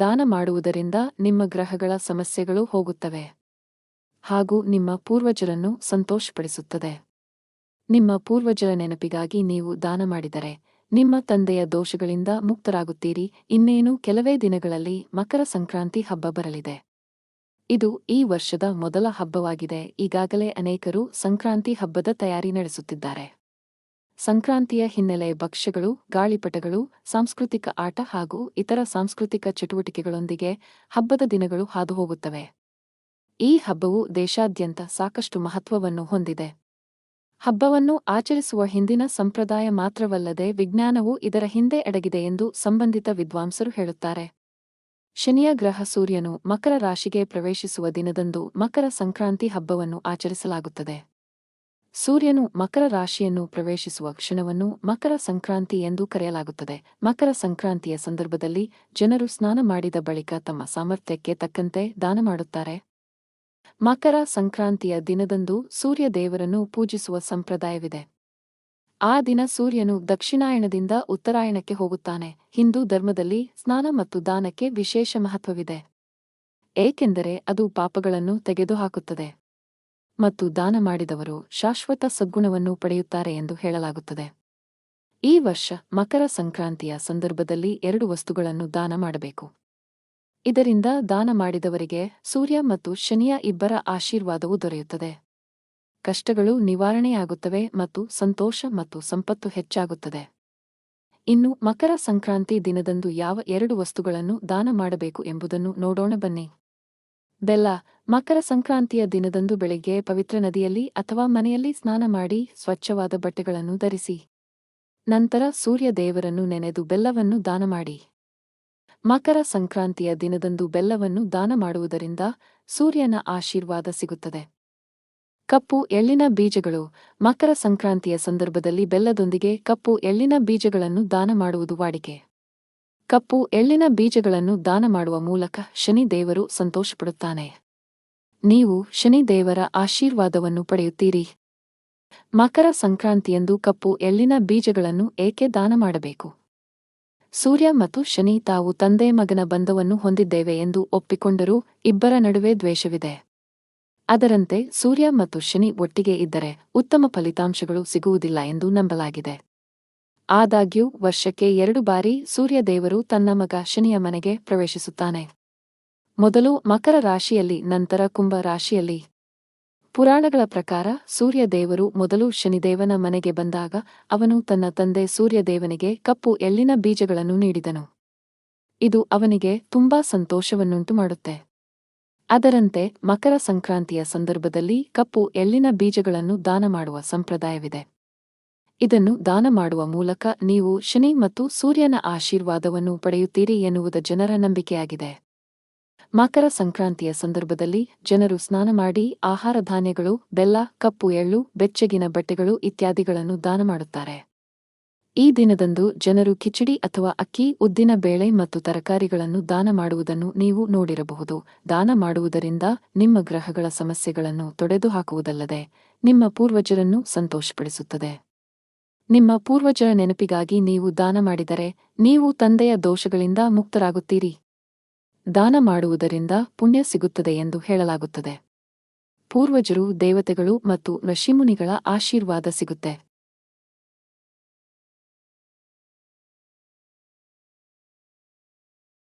ದಾನ ಮಾಡುವುದರಿಂದ ನಿಮ್ಮ ಗ್ರಹಗಳ ಸಮಸ್ಯೆಗಳು ಹೋಗುತ್ತವೆ. ಹಾಗೂ ನಿಮ್ಮ ಪೂರ್ವಜರನ್ನು ಸಂತೋಷಪಡಿಸುತ್ತದೆ. ನಿಮ್ಮ ಪೂರ್ವಜರ ನೆನಪಿಗಾಗಿ ನೀವು ದಾನ ಮಾಡಿದರೆ, ನಿಮ್ಮ ತಂದೆಯ ದೋಷಗಳಿಂದ ಮುಕ್ತರಾಗುತ್ತೀರಿ. ಇನ್ನೇನು, ಕೆಲವೇ ದಿನಗಳಲ್ಲಿ ಮಕರ ಸಂಕ್ರಾಂತಿ ಹಬ್ಬ ಬರಲಿದೆ. ಇದು ಈ ವರ್ಷದ ಮೊದಲ ಹಬ್ಬವಾಗಿದೆ. ಈಗಾಗಲೇ ಅನೇಕರು ಸಂಕ್ರಾಂತಿ ಹಬ್ಬದ ತಯಾರಿ ನಡೆಸುತ್ತಿದ್ದಾರೆ. ಸಂಕ್ರಾಂತಿಯ ಹಿನ್ನೆಲೆ ಭಕ್ಷ್ಯಗಳು, ಗಾಳಿಪಟಗಳು, ಸಾಂಸ್ಕೃತಿಕ ಆಟ ಹಾಗೂ ಇತರ ಸಾಂಸ್ಕೃತಿಕ ಚಟುವಟಿಕೆಗಳೊಂದಿಗೆ ಹಬ್ಬದ ದಿನಗಳು ಹಾದುಹೋಗುತ್ತವೆ. ಈ ಹಬ್ಬವು ದೇಶಾದ್ಯಂತ ಸಾಕಷ್ಟು ಮಹತ್ವವನ್ನು ಹೊಂದಿದೆ. ಹಬ್ಬವನ್ನು ಆಚರಿಸುವ ಹಿಂದಿನ ಸಂಪ್ರದಾಯ ಮಾತ್ರವಲ್ಲದೆ ವಿಜ್ಞಾನವೂ ಇದರ ಹಿಂದೆ ಅಡಗಿದೆ ಎಂದು ಸಂಬಂಧಿತ ವಿದ್ವಾಂಸರು ಹೇಳುತ್ತಾರೆ. ಶನಿಯ ಗ್ರಹ ಸೂರ್ಯನು ಮಕರ ರಾಶಿಗೆ ಪ್ರವೇಶಿಸುವ ದಿನದಂದು ಮಕರ ಸಂಕ್ರಾಂತಿ ಹಬ್ಬವನ್ನು ಆಚರಿಸಲಾಗುತ್ತದೆ. ಸೂರ್ಯನು ಮಕರ ರಾಶಿಯನ್ನು ಪ್ರವೇಶಿಸುವ ಕ್ಷಣವನ್ನು ಮಕರ ಸಂಕ್ರಾಂತಿ ಎಂದು ಕರೆಯಲಾಗುತ್ತದೆ. ಮಕರ ಸಂಕ್ರಾಂತಿಯ ಸಂದರ್ಭದಲ್ಲಿ ಜನರು ಸ್ನಾನ ಮಾಡಿದ ಬಳಿಕ ತಮ್ಮ ಸಾಮರ್ಥ್ಯಕ್ಕೆ ತಕ್ಕಂತೆ ದಾನ ಮಾಡುತ್ತಾರೆ. ಮಕರ ಸಂಕ್ರಾಂತಿಯ ದಿನದಂದು ಸೂರ್ಯ ದೇವರನ್ನು ಪೂಜಿಸುವ ಸಂಪ್ರದಾಯವಿದೆ. ಆ ದಿನ ಸೂರ್ಯನು ದಕ್ಷಿಣಾಯಣದಿಂದ ಉತ್ತರಾಯಣಕ್ಕೆ ಹೋಗುತ್ತಾನೆ. ಹಿಂದೂ ಧರ್ಮದಲ್ಲಿ ಸ್ನಾನ ಮತ್ತು ದಾನಕ್ಕೆ ವಿಶೇಷ ಮಹತ್ವವಿದೆ. ಏಕೆಂದರೆ ಅದು ಪಾಪಗಳನ್ನು ತೆಗೆದುಹಾಕುತ್ತದೆ. ಮತ್ತು ದಾನ ಮಾಡಿದವರು ಶಾಶ್ವತ ಸದ್ಗುಣವನ್ನು ಪಡೆಯುತ್ತಾರೆ ಎಂದು ಹೇಳಲಾಗುತ್ತದೆ. ಈ ವರ್ಷ ಮಕರ ಸಂಕ್ರಾಂತಿಯ ಸಂದರ್ಭದಲ್ಲಿ ಎರಡು ವಸ್ತುಗಳನ್ನು ದಾನ ಮಾಡಬೇಕು. ಇದರಿಂದ ದಾನ ಮಾಡಿದವರಿಗೆ ಸೂರ್ಯ ಮತ್ತು ಶನಿಯ ಇಬ್ಬರ ಆಶೀರ್ವಾದವು ದೊರೆಯುತ್ತದೆ. ಕಷ್ಟಗಳು ನಿವಾರಣೆಯಾಗುತ್ತವೆ ಮತ್ತು ಸಂತೋಷ ಮತ್ತು ಸಂಪತ್ತು ಹೆಚ್ಚಾಗುತ್ತದೆ. ಇನ್ನು ಮಕರ ಸಂಕ್ರಾಂತಿ ದಿನದಂದು ಯಾವ ಎರಡು ವಸ್ತುಗಳನ್ನು ದಾನ ಮಾಡಬೇಕು ಎಂಬುದನ್ನು ನೋಡೋಣ ಬನ್ನಿ. ಬೆಲ್ಲ. ಮಕರ ಸಂಕ್ರಾಂತಿಯ ದಿನದಂದು ಬೆಳಿಗ್ಗೆ ಪವಿತ್ರ ನದಿಯಲ್ಲಿ ಅಥವಾ ಮನೆಯಲ್ಲಿ ಸ್ನಾನ ಮಾಡಿ ಸ್ವಚ್ಛವಾದ ಬಟ್ಟೆಗಳನ್ನು ಧರಿಸಿ. ನಂತರ ಸೂರ್ಯ ದೇವರನ್ನು ನೆನೆದು ಬೆಲ್ಲವನ್ನು ದಾನ ಮಾಡಿ. ಮಕರ ಸಂಕ್ರಾಂತಿಯ ದಿನದಂದು ಬೆಲ್ಲವನ್ನು ದಾನ ಮಾಡುವುದರಿಂದ ಸೂರ್ಯನ ಆಶೀರ್ವಾದ ಸಿಗುತ್ತದೆ. ಕಪ್ಪು ಎಳ್ಳಿನ ಬೀಜಗಳು. ಮಕರ ಸಂಕ್ರಾಂತಿಯ ಸಂದರ್ಭದಲ್ಲಿ ಬೆಲ್ಲದೊಂದಿಗೆ ಕಪ್ಪು ಎಳ್ಳಿನ ಬೀಜಗಳನ್ನು ದಾನ ಮಾಡುವುದು ವಾಡಿಕೆ. ಕಪ್ಪು ಎಳ್ಳಿನ ಬೀಜಗಳನ್ನು ದಾನ ಮಾಡುವ ಮೂಲಕ ಶನಿ ದೇವರು ಸಂತೋಷಪಡುತ್ತಾನೆ. ನೀವು ಶನಿ ದೇವರ ಆಶೀರ್ವಾದವನ್ನು ಪಡೆಯುತ್ತೀರಿ. ಮಕರ ಸಂಕ್ರಾಂತಿಯಂದು ಕಪ್ಪು ಎಳ್ಳಿನ ಬೀಜಗಳನ್ನು ಏಕೆ ದಾನ ಮಾಡಬೇಕು? ಸೂರ್ಯ ಮತ್ತು ಶನಿ ತಾವು ತಂದೆ ಮಗನ ಬಂಧವನ್ನು ಹೊಂದಿದ್ದೇವೆ ಎಂದು ಒಪ್ಪಿಕೊಂಡರೂ ಇಬ್ಬರ ನಡುವೆ ದ್ವೇಷವಿದೆ. ಅದರಂತೆ ಸೂರ್ಯ ಮತ್ತು ಶನಿ ಒಟ್ಟಿಗೆ ಇದ್ದರೆ ಉತ್ತಮ ಫಲಿತಾಂಶಗಳು ಸಿಗುವುದಿಲ್ಲ ಎಂದು ನಂಬಲಾಗಿದೆ. ಆದಾಗ್ಯೂ, ವರ್ಷಕ್ಕೆ ಎರಡು ಬಾರಿ ಸೂರ್ಯದೇವರು ತನ್ನ ಮಗ ಶನಿಯ ಮನೆಗೆ ಪ್ರವೇಶಿಸುತ್ತಾನೆ. ಮೊದಲು ಮಕರ ರಾಶಿಯಲ್ಲಿ, ನಂತರ ಕುಂಭ ರಾಶಿಯಲ್ಲಿ. ಪುರಾಣಗಳ ಪ್ರಕಾರ, ಸೂರ್ಯದೇವರು ಮೊದಲು ಶನಿದೇವನ ಮನೆಗೆ ಬಂದಾಗ, ಅವನು ತನ್ನ ತಂದೆ ಸೂರ್ಯದೇವನಿಗೆ ಕಪ್ಪು ಎಳ್ಳಿನ ಬೀಜಗಳನ್ನು ನೀಡಿದನು. ಇದು ಅವನಿಗೆ ತುಂಬಾ ಸಂತೋಷವನ್ನುಂಟು ಮಾಡುತ್ತೆ. ಅದರಂತೆ, ಮಕರ ಸಂಕ್ರಾಂತಿಯ ಸಂದರ್ಭದಲ್ಲಿ ಕಪ್ಪು ಎಳ್ಳಿನ ಬೀಜಗಳನ್ನು ದಾನ ಮಾಡುವ ಸಂಪ್ರದಾಯವಿದೆ. ಇದನ್ನು ದಾನ ಮಾಡುವ ಮೂಲಕ ನೀವು ಶನಿ ಮತ್ತು ಸೂರ್ಯನ ಆಶೀರ್ವಾದವನ್ನು ಪಡೆಯುತ್ತೀರಿ ಎನ್ನುವುದು ಜನರ ನಂಬಿಕೆಯಾಗಿದೆ. ಮಕರ ಸಂಕ್ರಾಂತಿಯ ಸಂದರ್ಭದಲ್ಲಿ ಜನರು ಸ್ನಾನ ಮಾಡಿ ಆಹಾರ ಧಾನ್ಯಗಳು, ಬೆಲ್ಲ, ಕಪ್ಪು ಎಳ್ಳು, ಬೆಚ್ಚಗಿನ ಬಟ್ಟೆಗಳು ಇತ್ಯಾದಿಗಳನ್ನು ದಾನ ಮಾಡುತ್ತಾರೆ. ಈ ದಿನದಂದು ಜನರು ಕಿಚಡಿ ಅಥವಾ ಅಕ್ಕಿ, ಉದ್ದಿನ ಬೇಳೆ ಮತ್ತು ತರಕಾರಿಗಳನ್ನು ದಾನ ಮಾಡುವುದನ್ನು ನೀವು ನೋಡಿರಬಹುದು. ದಾನ ಮಾಡುವುದರಿಂದ ನಿಮ್ಮ ಗ್ರಹಗಳ ಸಮಸ್ಯೆಗಳನ್ನು ತೊಡೆದುಹಾಕುವುದಲ್ಲದೆ ನಿಮ್ಮ ಪೂರ್ವಜರನ್ನು ಸಂತೋಷಪಡಿಸುತ್ತದೆ. ನಿಮ್ಮ ಪೂರ್ವಜರ ನೆನಪಿಗಾಗಿ ನೀವು ದಾನ ಮಾಡಿದರೆ ನೀವು ತಂದೆಯ ದೋಷಗಳಿಂದ ಮುಕ್ತರಾಗುತ್ತೀರಿ. ದಾನ ಮಾಡುವುದರಿಂದ ಪುಣ್ಯ ಸಿಗುತ್ತದೆ ಎಂದು ಹೇಳಲಾಗುತ್ತದೆ. ಪೂರ್ವಜರು ದೇವತೆಗಳು ಮತ್ತು ಋಷಿಮುನಿಗಳ ಆಶೀರ್ವಾದ ಸಿಗುತ್ತೆ.